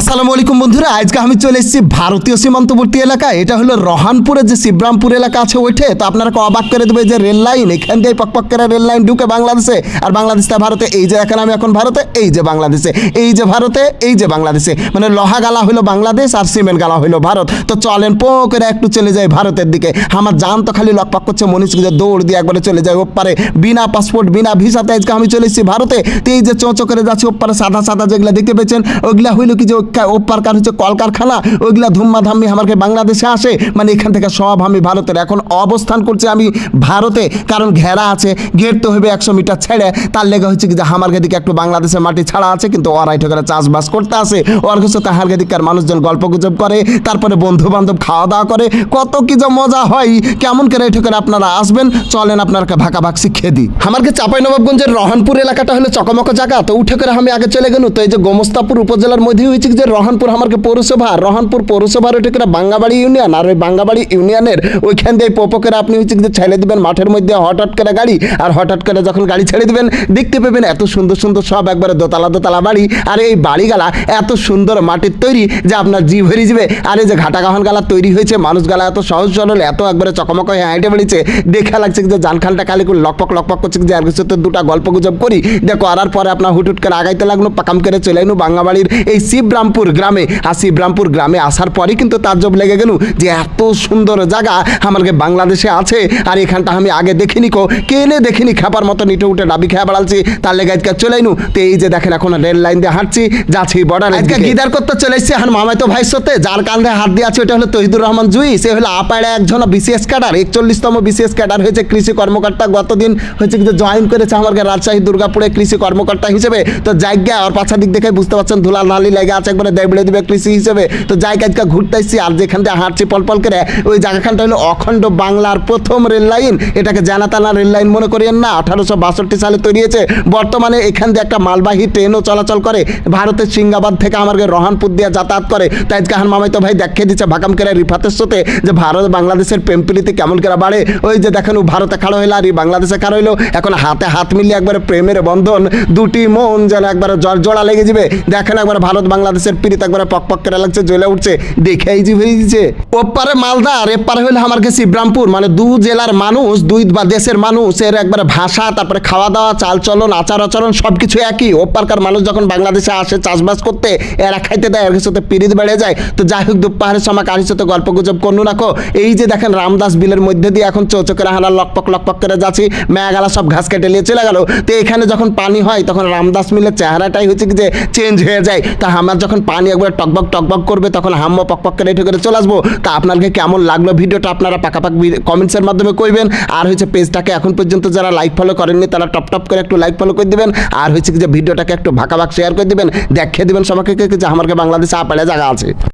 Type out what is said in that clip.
আসসালামু আলাইকুম বন্ধুরা, আজকে আমি চলে এসেছি ভারতীয় সীমান্তবর্তী এলাকা এটা হলো রহানপুরের যে শিবরামপুর এলাকা আছে ওইঠে। তো আপনারা অবাক করে দেবে যে রেল লাইন, এখান দিয়ে পকপক করে রেল লাইন ঢুকে বাংলাদেশে। আর বাংলাদেশ থেকে ভারতে, এই যে এখন আমি এখন ভারতে, এই যে বাংলাদেশে। এই যে ভারতে, এই যে বাংলাদেশে। মানে লোহা গালা হলো বাংলাদেশ আর সিমেন্ট গালা হলো ভারত। তো চলেন পো করে একটু চলে যাই ভারতের দিকে। আমার জান তো খালি লকপাক করছে মনীষ যে দৌড় দিয়ে একবারে চলে যায় ওপারে। বিনা পাসপোর্ট, বিনা ভিসাতে আজকে আমি চলে এসেছি ভারতে। তো এই যে চোঁচো করে যাচ্ছি ওপারে, সাদা সাদা যেগুলো দেখতে পেয়েছেন ওইগুলা হইল কি যে ওপার কার হচ্ছে কলকারখানা, ওইগুলা ধুম্মা ধাম্মি আমাকে বাংলাদেশে আসে। মানে এখান থেকে সব আমি ভারতের। এখন অবস্থান করছি আমি ভারতে, কারণ ঘেরা আছে ঘেরতে হবে একশো মিটার ছেড়ে। তার লেগে হচ্ছে কি যে আমার দিকে একটু বাংলাদেশের মাটি ছাড়া আছে, কিন্তু ওরাই ঠোকারে চাষবাস করতে আসে। ওর কাছে তাহার দিককার মানুষজন গল্প গুজব করে, তারপরে বন্ধু বান্ধব খাওয়া দাওয়া করে। কত কি যে মজা হয়, কেমন করে এই করে আপনারা আসবেন? চলেন আপনাকে ভাকা ভাগ শিখিয়ে দিই। আমাকে চাপাই নবাবগঞ্জের রহনপুর এলাকাটা হলো চকমক জায়গা, তো উঠে করে আমি আগে চলে গেল তো এই যে গোমস্তাপুর উপজেলার মধ্যে হয়েছে যে রহনপুর আমাকে পৌরসভা, রহনপুর পৌরসভার ওইটা করে বাঙ্গাবাড়ি ইউনিয়ন, আর ওই বাঙ্গাবাড়ি ইউনিয়নের ওইখান দিয়ে পোপো করে আপনি হচ্ছে যে ছেড়ে দিবেন মাঠের মধ্যে হঠাৎ করে গাড়ি, আর হঠাৎ করে যখন গাড়ি ছেড়ে দিবেন দেখতে পাবেন এত সুন্দর সুন্দর সব একবারে দোতলা দোতলা বাড়ি, আর এই বাড়িগালা এত সুন্দর মাটির তৈরি যে আপনার জিভ হয়ে যাবে, আর এই যে ঘাটা গাহন গালা তৈরি হয়েছে, মানুষ গালা এত সহজ সরল, এত একবারে চকমক হয়ে হাইটে বেড়েছে দেখা লাগছে যে জানখানটা খালি করে লকপক লকপক করছে যে আর কিছু তো দুটা গল্প গুজব করি, দেখো করার পরে আপনার হুটুট করে আগাইতে লাগল, পাকাম করে চলে বাঙ্গাবাড়ির এই শিবরামপুর গ্রামে আর শিবরামপুর গ্রামে আসার পরই কিন্তু তার তাজ্জব লেগে গেল যে এত সুন্দর জায়গা আমাকে বাংলাদেশে আছে। আর এখানটা আমি আগে দেখিনি কো কেনে দেখিনি খাবার মতো নিটে উঠে ডাবি খেয়ে বেড়ালছি। তার লেগে আজকে চলে আইনু। তো এই যে দেখেন এখন রেল লাইন দিয়ে হাঁটছি যাচ্ছি বর্ডার আজকে গিদার করতে চলে এসেছি এখন মামাই তো ভাই সাথে যার কান্ধে হাত দিয়ে আছে ওটা হলো তহিদুর রহমান জুই। সে হলো আপাড়ে একজন বিসিএস ক্যাডার একচল্লিশতম বিসিএস ক্যাডার হয়েছে কৃষি কর্মকর্তা। গতদিন হয়েছে কিন্তু জয়েন করেছে আমাকে রাজশাহী দুর্গাপুরে কৃষি কর্মকর্তা হিসেবে। তো জায়গা আর পাছা দিক দেখে বুঝতে পারছেন ধুলা নালি লেগে আছে। একবারে দেবড়ে দিবে কৃষি হিসেবে। তো জায়গা আজকে ঘুরতে এসেছি আর যেখান থেকে হাঁটছি পলপল করে, ওই জায়গাখানটা হলো অখণ্ড বাংলার প্রথম রেল লাইন। এটাকে জানাতানা রেল লাইন মনে করিয়েন না, আঠারোশো বাষট্টি সালে তৈরি হয়েছে। বর্তমানে এখান দিয়ে একটা মালবাহী ট্রেনও চলাচল করে। ভারতের সিঙ্গাবাদ থেকে আমাকে রহানপুর দিয়ে যাতায়াত করে। তাই আজকে হান মামাই তো ভাই দেখিয়ে দিচ্ছে ভাকাম করে রিফাতের সাথে যে ভারত বাংলাদেশের প্রেমপ্রীতি কেমন করে বাড়ে। ওই যে দেখেন ভারতে খাড়ো হইল আর বাংলাদেশে খাড়ো হইল। এখন হাতে হাত মিলিয়ে একবারে প্রেমের বন্ধন, দুটি মন যেন একবারে জ্বর জোড়া লেগে যাবে। দেখেন একবার ভারত বাংলাদেশের প্রীত একবারে পক পক করে লাগছে, জ্বলে উঠছে, দেখেই জি দিচ্ছে ওপারে মালদা আর এপারে হইল আমার কাছে শিবরামপুর মানে দু জেলার মানুষ, দুই বা দেশের মানুষ এর একবারে ভাষা, তারপরে খাওয়া দাওয়া চাল চলন আচার আচরণ সব কিছু একই। ওপারকার মানুষ যখন বাংলাদেশে আসে, চাষবাস করতে, এরা খাইতে দেয়, এর সাথে পিরিত বেড়ে যায়। তো যাই হোক, দুপাহারের সময় কারির সাথে গল্প গুজব করনু রাখো এই যে দেখেন, রামদাস বিলের মধ্যে দিয়ে এখন চৌচকের হানা লকপক লকপক করে যাচ্ছি মেয়াগালা সব ঘাস কেটে নিয়ে চলে গেল। তো এখানে যখন পানি হয়, তখন রামদাস মিলের চেহারাটাই হচ্ছে কি যে চেঞ্জ হয়ে যায়। তা আমার যখন পানি একবার টকবক টকবক করবে, তখন হাম্ম পকপক পক করে এঠে করে চলে আসব। তা আপনাকে কেমন লাগল ভিডিওটা আপনারা পাকাপাক কমেন্টসের মাধ্যমে কইবেন। আর হচ্ছে পেজটাকে এখন পর্যন্ত যারা লাইক ফলো করেননি, তারা টপ টপ করে একটু লাইক ফলো করে দিবেন। আর হচ্ছে যে ভিডিওটাকে একটু ভাকাভাক শেয়ার করে দিবেন। দেখিয়ে দিবেন সবাইকে যে আমাকে বাংলাদেশে আপাড়ে জায়গা আছে।